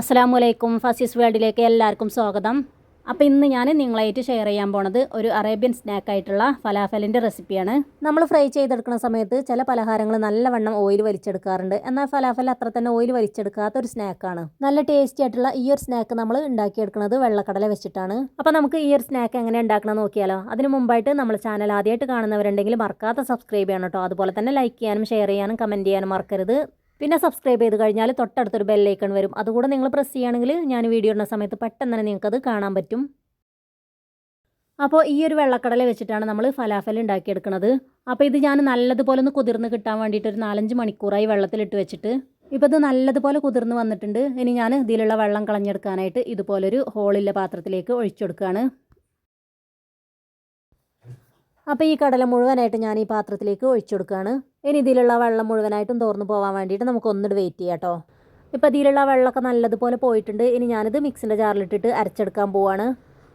അസ്സാം വലൈക്കും ഫസീസ് വേൾഡിലേക്ക് എല്ലാവർക്കും സ്വാഗതം. അപ്പോൾ ഇന്ന് ഞാൻ നിങ്ങളായിട്ട് ഷെയർ ചെയ്യാൻ പോണത് ഒരു അറേബ്യൻ സ്നാക്കായിട്ടുള്ള ഫലാഫലിന്റെ റെസിപ്പിയാണ് നമ്മൾ ഫ്രൈ ചെയ്തെടുക്കുന്ന സമയത്ത് ചില പലഹാരങ്ങൾ നല്ലവണ്ണം ഓയിൽ വലിച്ചെടുക്കാറുണ്ട്. എന്നാൽ ഫലാഫൽ അത്ര തന്നെ ഓയിൽ വലിച്ചെടുക്കാത്ത ഒരു സ്നാക്കാണ് നല്ല ടേസ്റ്റി ആയിട്ടുള്ള ഈ ഒരു സ്നാക്ക് നമ്മൾ ഉണ്ടാക്കിയെടുക്കുന്നത് വെള്ളക്കടല വെച്ചിട്ടാണ്. അപ്പോൾ നമുക്ക് ഈ ഒരു സ്നാക്ക് എങ്ങനെ ഉണ്ടാക്കണം നോക്കിയാലോ. അതിന് മുമ്പായിട്ട് നമ്മൾ ചാനൽ ആദ്യമായിട്ട് കാണുന്നവരുണ്ടെങ്കിൽ മറക്കാത്ത സബ്സ്ക്രൈബ് ചെയ്യണം കേട്ടോ. അതുപോലെ തന്നെ ലൈക്ക് ചെയ്യാനും ഷെയർ ചെയ്യാനും കമന്റ് ചെയ്യാനും മറക്കരുത്. പിന്നെ സബ്സ്ക്രൈബ് ചെയ്ത് കഴിഞ്ഞാൽ തൊട്ടടുത്തൊരു ബെല്ലൈക്കൺ വരും. അതുകൂടെ നിങ്ങൾ പ്രസ് ചെയ്യുകയാണെങ്കിൽ ഞാൻ വീഡിയോ ഇടുന്ന സമയത്ത് പെട്ടെന്ന് തന്നെ നിങ്ങൾക്കത് കാണാൻ പറ്റും. അപ്പോൾ ഈ ഒരു വെള്ളക്കടല വെച്ചിട്ടാണ് നമ്മൾ ഫലാഫൽ ഉണ്ടാക്കിയെടുക്കുന്നത് അപ്പോൾ ഇത് ഞാൻ നല്ലതുപോലെ ഒന്ന് കുതിർന്ന് കിട്ടാൻ വേണ്ടിയിട്ട് ഒരു നാലഞ്ച് മണിക്കൂറായി വെള്ളത്തിലിട്ട് വെച്ചിട്ട്. ഇപ്പോൾ ഇത് നല്ലതുപോലെ കുതിർന്ന് വന്നിട്ടുണ്ട്. ഇനി ഞാൻ ഇതിലുള്ള വെള്ളം കളഞ്ഞെടുക്കാനായിട്ട് ഇതുപോലൊരു ഹോളില്ല പാത്രത്തിലേക്ക് ഒഴിച്ചെടുക്കുകയാണ് അപ്പോൾ ഈ കടല മുഴുവനായിട്ട് ഞാൻ ഈ പാത്രത്തിലേക്ക് ഒഴിച്ചു കൊടുക്കുകയാണ്. ഇനി ഇതിലുള്ള വെള്ളം മുഴുവനായിട്ടും തോർന്നു പോകാൻ വേണ്ടിയിട്ട് നമുക്ക് ഒന്നിട്ട് വെയിറ്റ് ചെയ്യാം കേട്ടോ ഇപ്പോൾ ഇതിലുള്ള വെള്ളമൊക്കെ നല്ലതുപോലെ പോയിട്ടുണ്ട്. ഇനി ഞാനിത് മിക്സിന്റെ ജാറിലിട്ടിട്ട് അരച്ചെടുക്കാൻ പോവാണ്.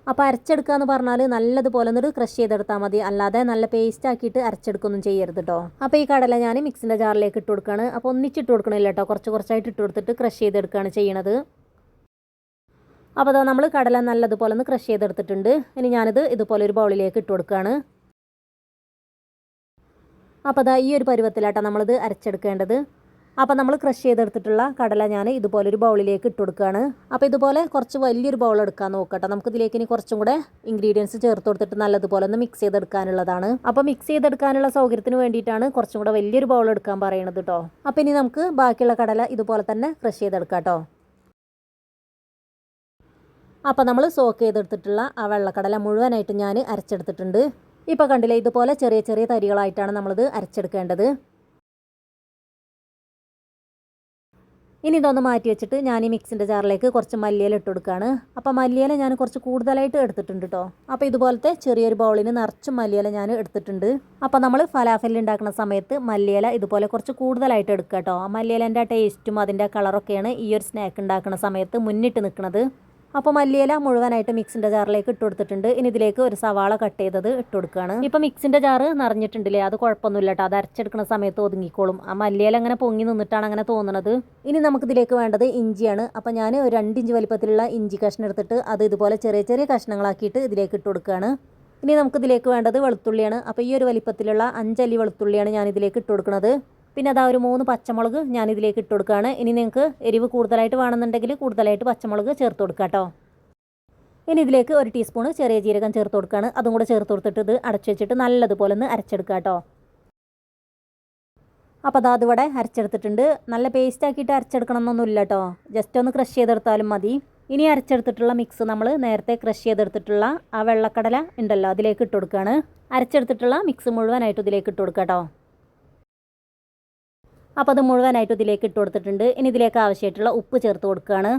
അപ്പോൾ അരച്ചെടുക്കുക എന്ന് പറഞ്ഞാൽ നല്ലതുപോലെ ഒന്നിട്ട് ക്രഷ് ചെയ്തെടുത്താൽ മതി. അല്ലാതെ നല്ല പേസ്റ്റ് ആക്കിയിട്ട് അരച്ചെടുക്കൊന്നും ചെയ്യരുത് കേട്ടോ അപ്പോൾ ഈ കടല ഞാൻ മിക്സിന്റെ ജാറിലേക്ക് ഇട്ട് കൊടുക്കുകയാണ്. അപ്പോൾ ഒന്നിച്ചിട്ട് കൊടുക്കണില്ല കേട്ടോ കുറച്ച് കുറച്ചായിട്ട് ഇട്ട് കൊടുത്തിട്ട് ക്രഷ് ചെയ്തെടുക്കുകയാണ് ചെയ്യണത്. അപ്പോൾ അതാ നമ്മൾ കടല നല്ലതുപോലെ ഒന്ന് ക്രഷ് ചെയ്തെടുത്തിട്ടുണ്ട്. ഇനി ഞാനിത് ഇതുപോലെ ഒരു ബൗളിലേക്ക് ഇട്ട് കൊടുക്കുകയാണ്. അപ്പോൾ അതാ ഈ ഒരു പരുവത്തിലാട്ടോ നമ്മളിത് അരച്ചെടുക്കേണ്ടത്. അപ്പോൾ നമ്മൾ ക്രഷ് ചെയ്തെടുത്തിട്ടുള്ള കടല ഞാൻ ഇതുപോലെ ഒരു ബൗളിലേക്ക് ഇട്ട് കൊടുക്കുകയാണ് അപ്പോൾ ഇതുപോലെ കുറച്ച് വലിയൊരു ബൗൾ എടുക്കാൻ നോക്കട്ടെ. നമുക്ക് ഇതിലേക്ക് ഇനി കുറച്ചും കൂടെ ഇൻഗ്രീഡിയൻസ് ചേർത്ത് കൊടുത്തിട്ട് നല്ലതുപോലെ ഒന്ന് മിക്സ് ചെയ്തെടുക്കാനുള്ളതാണ്. അപ്പോൾ മിക്സ് ചെയ്തെടുക്കാനുള്ള സൗകര്യത്തിന് വേണ്ടിയിട്ടാണ് കുറച്ചും കൂടെ വലിയൊരു ബൗൾ എടുക്കാൻ പറയണത് കേട്ടോ അപ്പോൾ ഇനി നമുക്ക് ബാക്കിയുള്ള കടല ഇതുപോലെ തന്നെ ക്രഷ് ചെയ്തെടുക്കാം കേട്ടോ അപ്പോൾ നമ്മൾ സോക്ക് ചെയ്തെടുത്തിട്ടുള്ള ആ വെള്ളക്കടല മുഴുവനായിട്ട് ഞാൻ അരച്ചെടുത്തിട്ടുണ്ട്. ഇപ്പോൾ കണ്ടില്ലേ ഇതുപോലെ ചെറിയ ചെറിയ തരികളായിട്ടാണ് നമ്മളിത് അരച്ചെടുക്കേണ്ടത്. ഇനി ഇതൊന്ന് മാറ്റി വെച്ചിട്ട് ഞാൻ ഈ മിക്സിന്റെ ജാറിലേക്ക് കുറച്ച് മല്ലിയില ഇട്ട് കൊടുക്കുകയാണ് അപ്പോൾ മല്ലിയില ഞാൻ കുറച്ച് കൂടുതലായിട്ട് എടുത്തിട്ടുണ്ട് കേട്ടോ അപ്പോൾ ഇതുപോലത്തെ ചെറിയൊരു ബൗളിന് നിറച്ച് മല്ലിയില ഞാൻ എടുത്തിട്ടുണ്ട്. അപ്പോൾ നമ്മൾ ഫലാഫലിൽ ഉണ്ടാക്കുന്ന സമയത്ത് മല്ലിയില ഇതുപോലെ കുറച്ച് കൂടുതലായിട്ട് എടുക്കുക കേട്ടോ ആ മല്ലിയിലേന്റെ ടേസ്റ്റും അതിന്റെ കളറൊക്കെയാണ് ഈ ഒരു സ്നാക്ക് ഉണ്ടാക്കുന്ന സമയത്ത് മുന്നിട്ട് നിൽക്കുന്നത് അപ്പോൾ മല്ലിയില മുഴുവനായിട്ട് മിക്സിന്റെ ജാറിലേക്ക് ഇട്ട് കൊടുത്തിട്ടുണ്ട്. ഇനി ഇതിലേക്ക് ഒരു സവാള കട്ട് ചെയ്തത് ഇട്ട് കൊടുക്കുകയാണ് ഇപ്പോൾ മിക്സിന്റെ ജാറ് നിറഞ്ഞിട്ടുണ്ടല്ലേ അത് കുഴപ്പമൊന്നുമില്ല കേട്ടോ അത് അരച്ചെടുക്കുന്ന സമയത്ത് ഒതുങ്ങിക്കോളും. ആ മല്ലിയില അങ്ങനെ പൊങ്ങി നിന്നിട്ടാണ് അങ്ങനെ തോന്നുന്നത് ഇനി നമുക്കിതിലേക്ക് വേണ്ടത് ഇഞ്ചിയാണ്. അപ്പോൾ ഞാൻ ഒരു ഇഞ്ച് വലിപ്പത്തിലുള്ള ഇഞ്ചി കഷ്ണം എടുത്തിട്ട് അത് ഇതുപോലെ ചെറിയ ചെറിയ കഷ്ണങ്ങളാക്കിയിട്ട് ഇതിലേക്ക് ഇട്ട് കൊടുക്കുകയാണ് ഇനി നമുക്കിതിലേക്ക് വേണ്ടത് വെളുത്തുള്ളിയാണ്. അപ്പോൾ ഈ ഒരു വലിപ്പത്തിലുള്ള അഞ്ചല്ലി വെളുത്തുള്ളിയാണ് ഞാൻ ഇതിലേക്ക് ഇട്ട് കൊടുക്കുന്നത് പിന്നെ അതാ ഒരു മൂന്ന് പച്ചമുളക് ഞാൻ ഇതിലേക്ക് ഇട്ട് കൊടുക്കുകയാണ്. ഇനി നിങ്ങൾക്ക് എരിവ് കൂടുതലായിട്ട് വേണമെന്നുണ്ടെങ്കിൽ കൂടുതലായിട്ട് പച്ചമുളക് ചേർത്ത് കൊടുക്കുക കേട്ടോ. ഇനി ഇതിലേക്ക് ഒരു ടീസ്പൂണ് ചെറിയ ജീരകം ചേർത്ത് കൊടുക്കുകയാണ്. അതും കൂടെ ചേർത്ത് കൊടുത്തിട്ട് ഇത് അടച്ചു വെച്ചിട്ട് നല്ലതുപോലെ ഒന്ന് അരച്ചെടുക്കുക കേട്ടോ. അപ്പോൾ അതാ അതിവിടെ അരച്ചെടുത്തിട്ടുണ്ട്. നല്ല പേസ്റ്റ് ആക്കിയിട്ട് അരച്ചെടുക്കണം കേട്ടോ. ജസ്റ്റ് ഒന്ന് ക്രഷ് ചെയ്തെടുത്താലും മതി. ഇനി അരച്ചെടുത്തിട്ടുള്ള മിക്സ് നമ്മൾ നേരത്തെ ക്രഷ് ചെയ്തെടുത്തിട്ടുള്ള ആ വെള്ളക്കടല ഉണ്ടല്ലോ അതിലേക്ക് ഇട്ട് കൊടുക്കുകയാണ്. അരച്ചെടുത്തിട്ടുള്ള മിക്സ് മുഴുവനായിട്ട് ഇതിലേക്ക് ഇട്ട് കൊടുക്കുക കേട്ടോ. അപ്പോൾ അത് മുഴുവനായിട്ട് ഇതിലേക്ക് ഇട്ട് കൊടുത്തിട്ടുണ്ട്. ഇനി ഇതിലേക്ക് ആവശ്യമായിട്ടുള്ള ഉപ്പ് ചേർത്ത് കൊടുക്കുകയാണ്.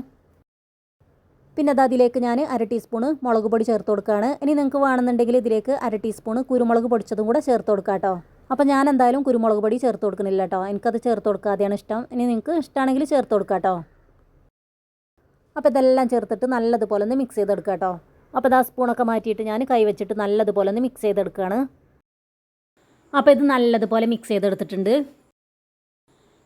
പിന്നെ അത് അതിലേക്ക് ഞാൻ അര ടീസ്പൂണ് മുളക് പൊടി ചേർത്ത് കൊടുക്കുകയാണ്. ഇനി നിങ്ങൾക്ക് വേണമെന്നുണ്ടെങ്കിൽ ഇതിലേക്ക് അര ടീസ്പൂണ് കുരുമുളക് പൊടിച്ചതും കൂടെ ചേർത്ത് കൊടുക്കുക കേട്ടോ. അപ്പോൾ ഞാൻ എന്തായാലും കുരുമുളക് പൊടി ചേർത്ത് കൊടുക്കുന്നില്ല കേട്ടോ. എനിക്കത് ചേർത്ത് കൊടുക്കാതെയാണ് ഇഷ്ടം. ഇനി നിങ്ങൾക്ക് ഇഷ്ടമാണെങ്കിൽ ചേർത്ത് കൊടുക്കുക കേട്ടോ. അപ്പോൾ ഇതെല്ലാം ചേർത്തിട്ട് നല്ലതുപോലെ ഒന്ന് മിക്സ് ചെയ്തെടുക്കുക കേട്ടോ. അപ്പോൾ ആ സ്പൂണൊക്കെ മാറ്റിയിട്ട് ഞാൻ കൈ വെച്ചിട്ട് നല്ലതുപോലെ ഒന്ന് മിക്സ് ചെയ്തെടുക്കുകയാണ്. അപ്പോൾ ഇത് നല്ലതുപോലെ മിക്സ് ചെയ്തെടുത്തിട്ടുണ്ട്.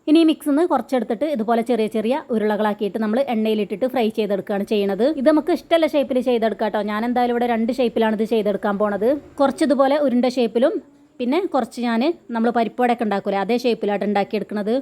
ഇനി മിക്സ് നിന്ന് കുറച്ചെടുത്തിട്ട് ഇതുപോലെ ചെറിയ ചെറിയ ഉരുളകളാക്കിയിട്ട് നമ്മൾ എണ്ണയിലിട്ടിട്ട് ഫ്രൈ ചെയ്തെടുക്കുകയാണ് ചെയ്യുന്നത് ഇത് നമുക്ക് ഇഷ്ടമുള്ള ഷേപ്പിൽ ചെയ്തെടുക്കാം കേട്ടോ ഞാൻ എന്തായാലും ഇവിടെ രണ്ട് ഷേപ്പിലാണ് ഇത് ചെയ്തെടുക്കാൻ പോണത്. കുറച്ച് ഇതുപോലെ ഉരുണ്ട ഷേപ്പിലും പിന്നെ കുറച്ച് ഞാൻ നമ്മൾ പരിപ്പോടൊക്കെ ഉണ്ടാക്കൂലേ അതേ ഷേപ്പിലായിട്ട് ഉണ്ടാക്കിയെടുക്കുന്നത്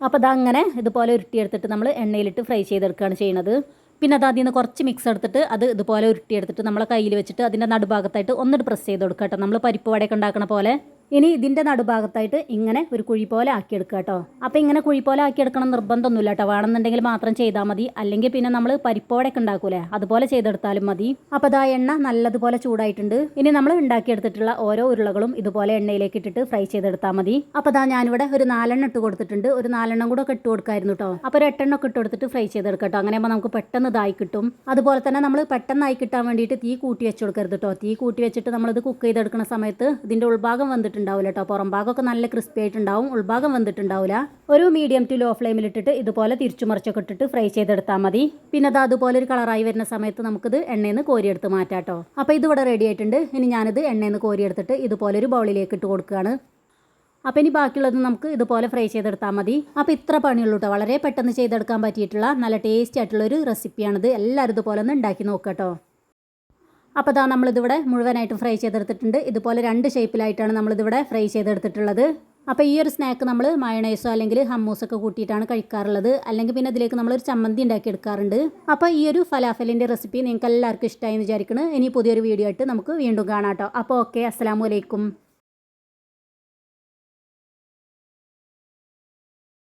അപ്പോൾ അതങ്ങനെ ഇതുപോലെ ഉരുട്ടിയെടുത്തിട്ട് നമ്മൾ എണ്ണയിലിട്ട് ഫ്രൈ ചെയ്തെടുക്കുകയാണ് ചെയ്യുന്നത് പിന്നെ അത് അതിൽ നിന്ന് കുറച്ച് മിക്സ് എടുത്തിട്ട് അത് ഇതുപോലെ ഉരുട്ടിയെടുത്തിട്ട് നമ്മളെ കയ്യിൽ വെച്ചിട്ട് അതിന്റെ നടുഭാഗത്തായിട്ട് ഒന്നിട്ട് പ്രസ് ചെയ്ത് കൊടുക്കാം കേട്ടോ നമ്മൾ പരിപ്പ് വടയൊക്കെ ഉണ്ടാക്കണ പോലെ. ഇനി ഇതിന്റെ നടുഭാഗത്തായിട്ട് ഇങ്ങനെ ഒരു കുഴി പോലെ ആക്കിയെടുക്കുക കേട്ടോ. അപ്പോൾ ഇങ്ങനെ കുഴി പോലെ ആക്കിയെടുക്കണം നിർബന്ധമൊന്നുമില്ല കേട്ടോ. വേണമെന്നുണ്ടെങ്കിൽ മാത്രം ചെയ്താൽ മതി. അല്ലെങ്കിൽ പിന്നെ നമ്മൾ പരിപ്പോടൊക്കെ ഉണ്ടാക്കൂലേ? അതുപോലെ ചെയ്തെടുത്താലും മതി. അപ്പോൾ അതാ എണ്ണ നല്ലതുപോലെ ചൂടായിട്ടുണ്ട്. ഇനി നമ്മൾ ഉണ്ടാക്കിയെടുത്തിട്ടുള്ള ഓരോ ഉരുളകളും ഇതുപോലെ എണ്ണയിലേക്ക് ഇട്ടിട്ട് ഫ്രൈ ചെയ്തെടുത്താൽ മതി. അപ്പോൾ അതാ ഞാനിവിടെ ഒരു നാലെണ്ണം ഇട്ട് കൊടുത്തിട്ടുണ്ട്. ഒരു നാലെണ്ണം കൂടെ ഇട്ട് കൊടുക്കായിരുന്നു കേട്ടോ. അപ്പോൾ ഒരു എട്ടെണ്ണം ഒക്കെ ഇട്ട് കൊടുത്തിട്ട് ഫ്രൈ ചെയ്തെടുക്കാം കേട്ടോ. അങ്ങനെ നമുക്ക് പെട്ടെന്ന് ഇതായി കിട്ടും. അതുപോലെ തന്നെ നമ്മൾ പെട്ടെന്നായി കിട്ടാൻ വേണ്ടിയിട്ട് തീ കൂട്ടി വെച്ച് കൊടുക്കരുത് കേട്ടോ. തീ കൂട്ടി വെച്ചിട്ട് നമ്മളിത് കുക്ക് ചെയ്തെടുക്കുന്ന സമയത്ത് ഇതിന്റെ ഉൾഭാഗം വന്നിട്ടുണ്ടാവില്ല കേട്ടോ പുറം ഭാഗമൊക്കെ നല്ല ക്രിസ്പി ആയിട്ടുണ്ടാവും. ഉൾഭാഗം വന്നിട്ടുണ്ടാവില്ല. ഒരു മീഡിയം ടു ലോ ഫ്ലെയിമിൽ ഇട്ടിട്ട് ഇതുപോലെ തിരിച്ചു മറിച്ചൊക്കെ ഇട്ടിട്ട് ഫ്രൈ ചെയ്തെടുത്താൽ മതി. പിന്നെ അത് അതുപോലെ ഒരു കളറായി വരുന്ന സമയത്ത് നമുക്കിത് എണ്ണയിൽ നിന്ന് കോരിയെടുത്ത് മാറ്റാം കേട്ടോ അപ്പോൾ ഇതിവിടെ റെഡി ആയിട്ടുണ്ട്. ഇനി ഞാനിത് എണ്ണയിൽ നിന്ന് കോരിയെടുത്തിട്ട് ഇതുപോലെ ഒരു ബൗളിലേക്ക് ഇട്ട് കൊടുക്കുകയാണ്. അപ്പോൾ ഇനി ബാക്കിയുള്ളത് നമുക്ക് ഇതുപോലെ ഫ്രൈ ചെയ്തെടുത്താൽ മതി. അപ്പോൾ ഇത്ര പണിയുള്ളൂ കേട്ടോ വളരെ പെട്ടെന്ന് ചെയ്തെടുക്കാൻ പറ്റിയിട്ടുള്ള നല്ല ടേസ്റ്റി ആയിട്ടുള്ളൊരു റെസിപ്പിയാണിത് എല്ലാവരും ഇതുപോലെ ഒന്ന് ഉണ്ടാക്കി നോക്കാം കേട്ടോ അപ്പോൾ ഇതാ നമ്മളിതിവിടെ മുഴുവനായിട്ടും ഫ്രൈ ചെയ്തെടുത്തിട്ടുണ്ട്. ഇതുപോലെ രണ്ട് ഷേപ്പിലായിട്ടാണ് നമ്മളിതിവിടെ ഫ്രൈ ചെയ്തെടുത്തിട്ടുള്ളത്. അപ്പോൾ ഈ ഒരു സ്നാക്ക് നമ്മൾ മയണൈസോ അല്ലെങ്കിൽ ഹമ്മൂസൊക്കെ കൂട്ടിയിട്ടാണ് കഴിക്കാറുള്ളത്. അല്ലെങ്കിൽ പിന്നെ ഇതിലേക്ക് നമ്മളൊരു ചമ്മന്തി ഉണ്ടാക്കി എടുക്കാറുണ്ട്. അപ്പോൾ ഈ ഒരു ഫലാഫലിന്റെ റെസിപ്പി നിങ്ങൾക്ക് എല്ലാവർക്കും ഇഷ്ടമായി എന്ന് വിചാരിക്കുന്നു. ഇനി പുതിയൊരു വീഡിയോ ആയിട്ട് നമുക്ക് വീണ്ടും കാണാം കേട്ടോ. അപ്പോൾ ഓക്കെ അസ്സാം വലൈക്കും